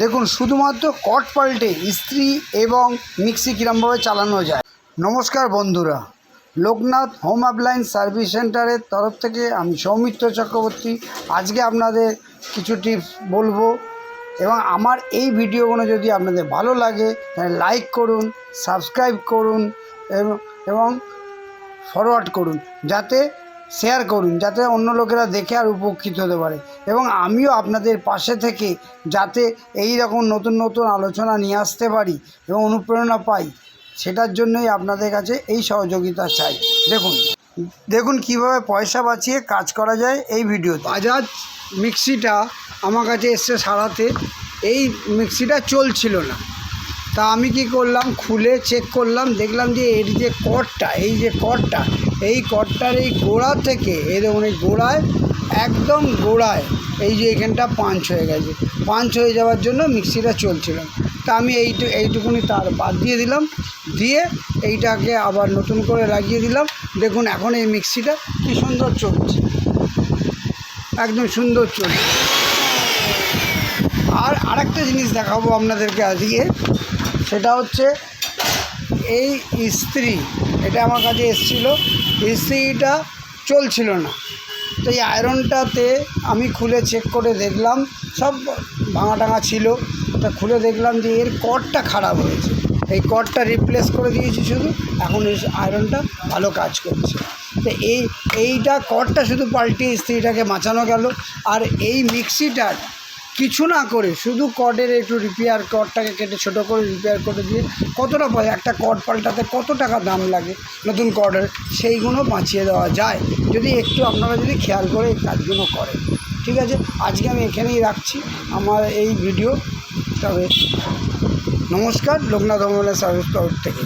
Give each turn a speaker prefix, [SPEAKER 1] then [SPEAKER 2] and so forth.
[SPEAKER 1] দেখুন, শুধুমাত্র কট পাল্টে ইস্ত্রি এবং মিক্সি কীরমভাবে চালানো যায়। নমস্কার বন্ধুরা, লোকনাথ হোম অ্যাপ্লায়েন্স সার্ভিস সেন্টারের তরফ থেকে আমি সৌমিত্র চক্রবর্তী। আজকে আপনাদের কিছু টিপস বলব এবং আমার এই ভিডিওগুলো যদি আপনাদের ভালো লাগে লাইক করুন, সাবস্ক্রাইব করুন এবং ফরওয়ার্ড করুন, যাতে শেয়ার করুন, যাতে অন্য লোকেরা দেখে আর উপকৃত হতে পারে। এবং আমিও আপনাদের পাশে থেকে যাতে এই রকম নতুন নতুন আলোচনা নিয়ে আসতে পারি এবং অনুপ্রেরণা পাই, সেটার জন্যই আপনাদের কাছে এই সহযোগিতা চাই। দেখুন দেখুন কীভাবে পয়সা বাঁচিয়ে কাজ করা যায় এই ভিডিও বাজাজ মিক্সিটা আমার কাছে এসছে সারাতে, এই মিক্সিটা চলছিল না। তা আমি কি করলাম, খুলে চেক করলাম, দেখলাম যে এর যে কটটা এই যে কটটা এই কটটার এই গোড়া থেকে, এই দেখুন, এই গোড়ায়, একদম গোড়ায়, এই যে এখানটা পাঞ্চ হয়ে গেছে। পাঞ্চ হয়ে যাওয়ার জন্য মিক্সিটা চলছিল। তা আমি এইটু, এইটুকুনি তার বাদ দিয়ে দিলাম। দিয়ে এইটাকে আবার নতুন করে লাগিয়ে দিলাম। দেখুন, এখন এই মিক্সিটা কী সুন্দর চলছে। একদম সুন্দর চলছে। আর আরেকটা জিনিস দেখাবো আপনাদেরকে আজকে। সেটা হচ্ছে এই ইস্ত্রি। এটা আমার কাছে এসেছিল। ইস্ত্রিটা চলছিল না। তো এই আয়রনটাতে আমি খুলে চেক করে দেখলাম, সব ভাঙা টাঙা ছিল। তা খুলে দেখলাম যে এর কর্ডটা খারাপ হয়েছে। এই কর্ডটা রিপ্লেস করে দিয়েছি শুধু, এখন এই আয়রনটা ভালো কাজ করছে। তো এই, এইটা কর্ডটা শুধু পাল্টিয়ে ইস্ত্রিটাকে বাঁচানো গেল। আর এই মিক্সিটার কিছু না করে, শুধু কর্ডের একটু রিপেয়ার কর্ডটাকে কেটে ছোটো করে রিপেয়ার করে দিয়ে কতটা পয় একটা কর্ড পাল্টাতে কত টাকা দাম লাগে নতুন কর্ডের সেইগুলো বাঁচিয়ে দেওয়া যায়। যদি একটু আপনারা যদি খেয়াল করে এই কাজগুলো করেন। ঠিক আছে? আজকে আমি এখানেই রাখছি। আমার এই ভিডিও তবে নমস্কার, লোকনাথ অমলা সার্ভিস তরফ থেকে।